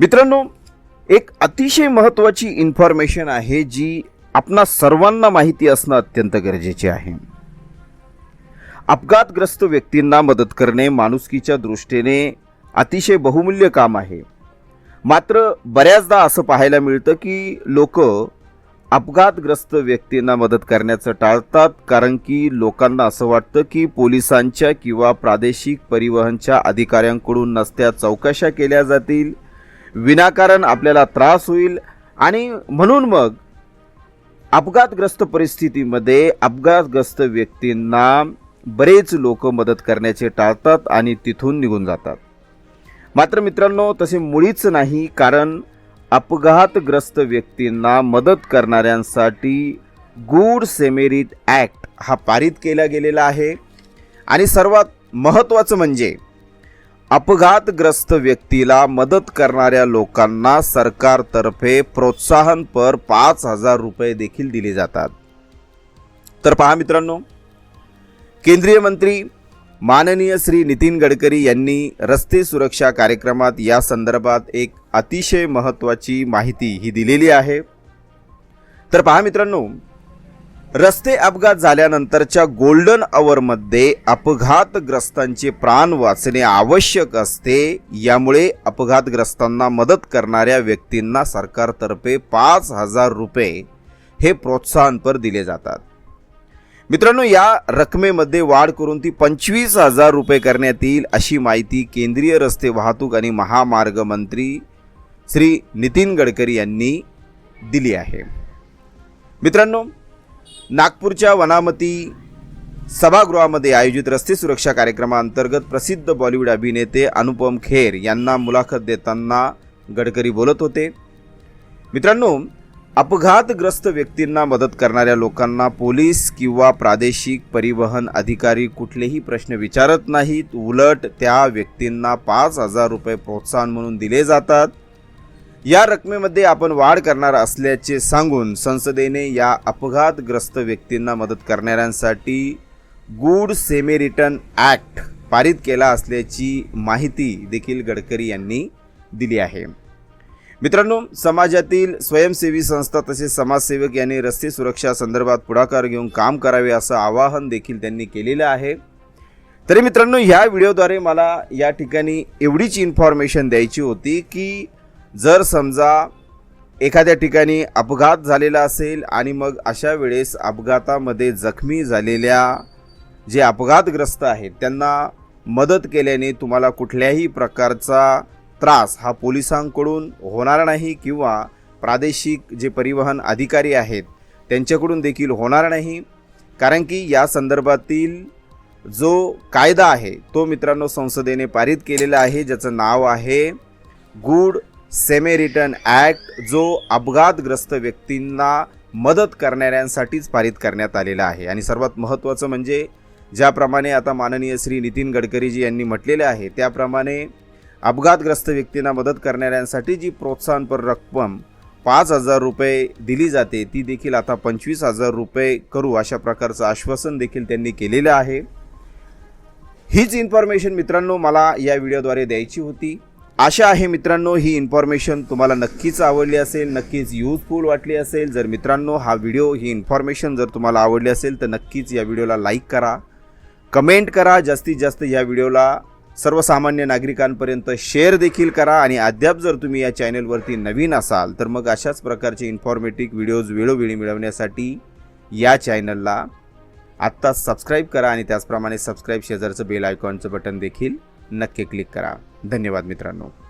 मित्रांनो एक अतिशय महत्त्वाची इन्फॉर्मेशन आहे जी आपणा सर्वांना माहिती असणं अत्यंत गरजेचे आहे. अपघातग्रस्त व्यक्तींना मदत करणे माणुसकीच्या दृष्टीने अतिशय बहुमूल्य काम आहे. मात्र बऱ्याचदा असं पाहायला मिळतं की लोक अपघातग्रस्त व्यक्तींना मदत करण्याचं टाळतात कारण की लोकांना असं वाटतं की पोलिसांच्या किंवा प्रादेशिक परिवहनच्या अधिकाऱ्यांकडून नसत्या चौकशा केल्या जातील विनाकारण आपल्याला त्रास होईल. आणि म्हणून मग अपघातग्रस्त परिस्थितीमध्ये अपघातग्रस्त व्यक्तींना बरेच लोक मदत करण्याचे टाळतात आणि तिथून निघून जातात. मात्र मित्रांनो तसे मुळीच नाही कारण अपघातग्रस्त व्यक्तींना मदत करणाऱ्यांसाठी गुड सेमेरिट ॲक्ट हा पारित केला गेलेला आहे. आणि सर्वात महत्त्वाचं म्हणजे अपघातग्रस्त व्यक्तीला मदत करणाऱ्या लोकांना सरकारतर्फे प्रोत्साहनपर पाच हजार रुपये देखील दिले जातात. तर पहा मित्रांनो केंद्रीय मंत्री माननीय श्री नितीन गडकरी यांनी रस्ते सुरक्षा कार्यक्रमात या संदर्भात एक अतिशय महत्त्वाची माहिती ही दिलेली आहे. तर पहा मित्रांनो रस्ते अपघात झाल्यानंतरच्या गोल्डन आवरमध्ये अपघातग्रस्तांचे प्राण वाचणे आवश्यक असते. यामुळे अपघातग्रस्तांना मदत करणाऱ्या व्यक्तींना सरकारतर्फे पाच हजार रुपये हे प्रोत्साहनपर दिले जातात. मित्रांनो या रकमेमध्ये वाढ करून ती पंचवीस हजार रुपये करण्यात येईल अशी माहिती केंद्रीय रस्ते वाहतूक आणि महामार्ग मंत्री श्री नितीन गडकरी यांनी दिली आहे. मित्रांनो नागपूरच्या वनामती सभागृहामध्ये आयोजित रस्ते सुरक्षा कार्यक्रमाअंतर्गत प्रसिद्ध बॉलिवूड अभिनेते अनुपम खेर यांना मुलाखत देताना गडकरी बोलत होते. मित्रांनो अपघातग्रस्त व्यक्तींना मदत करणाऱ्या लोकांना पोलीस किंवा प्रादेशिक परिवहन अधिकारी कुठलेही प्रश्न विचारत नाहीत. उलट त्या व्यक्तींना पाच हजार रुपये प्रोत्साहन म्हणून दिले जातात. या रकमेमध्ये आपण वाढ करणार असल्याचे सांगून संसदेने या अपघातग्रस्त व्यक्तींना मदत करणाऱ्यांसाठी गुड सेमेरिटन ॲक्ट पारित केला असल्याची माहिती देखील गडकरी यांनी दिली आहे. मित्रांनो समाजातील स्वयंसेवी संस्था तसेच समाजसेवक यांनी रस्ते सुरक्षा संदर्भात पुढाकार घेऊन काम करावे असं आवाहन देखील त्यांनी केलेलं आहे. तरी मित्रांनो ह्या व्हिडिओद्वारे मला या ठिकाणी एवढीच इन्फॉर्मेशन द्यायची होती की जर समजा एखाद्या ठिकाणी अपघात झालेला असेल आणि मग अशा वेळेस अपघातामध्ये जखमी झालेल्या जे अपघातग्रस्त आहेत त्यांना मदत केल्याने तुम्हाला कुठल्याही प्रकारचा त्रास हा पोलिसांकडून होणार नाही किंवा प्रादेशिक जे परिवहन अधिकारी आहेत त्यांच्याकडून देखील होणार नाही. कारण की या संदर्भातील जो कायदा आहे तो मित्रांनो संसदेने पारित केलेला आहे ज्याचं नाव आहे गुड सेमेरिटन ॲक्ट जो अपघातग्रस्त व्यक्तींना मदत करणाऱ्यांसाठीच पारित करण्यात आलेला आहे. आणि सर्वात महत्त्वाचं म्हणजे ज्याप्रमाणे आता माननीय श्री नितीन गडकरीजी यांनी म्हटलेले आहे त्याप्रमाणे अपघातग्रस्त व्यक्तींना मदत करणाऱ्यांसाठी जी प्रोत्साहनपर रक्कम पाच हजार रुपये दिली जाते ती देखील आता पंचवीस हजार रुपये करू अशा प्रकारचं आश्वासन देखील त्यांनी केलेलं आहे. हीच इन्फॉर्मेशन मित्रांनो मला या व्हिडिओद्वारे द्यायची होती. आशा आहे मित्रांनो ही इन्फॉर्मेशन तुम्हाला नक्कीच आवडली असेल नक्कीच यूजफुल वाटली असेल. जर मित्रांनो हा व्हिडिओ ही इन्फॉर्मेशन जर तुम्हाला आवडली असेल तर नक्कीच या व्हिडिओला लाईक करा. कमेंट करा जास्तीत जास्त या व्हिडिओला सर्वसामान्य नागरिकांपर्यंत शेअर देखील करा. आणि अद्याप जर तुम्ही या चॅनलवरती नवीन असाल तर मग अशाच प्रकारचे इन्फॉर्मेटिव्ह व्हिडिओज वेळोवेळी मिळवण्यासाठी या चॅनलला आत्ताच सबस्क्राईब करा. आणि त्याचप्रमाणे सबस्क्राईब शेजारचं बेल आयकॉनचं बटन देखील नक्की क्लिक करा. धन्यवाद मित्रांनो.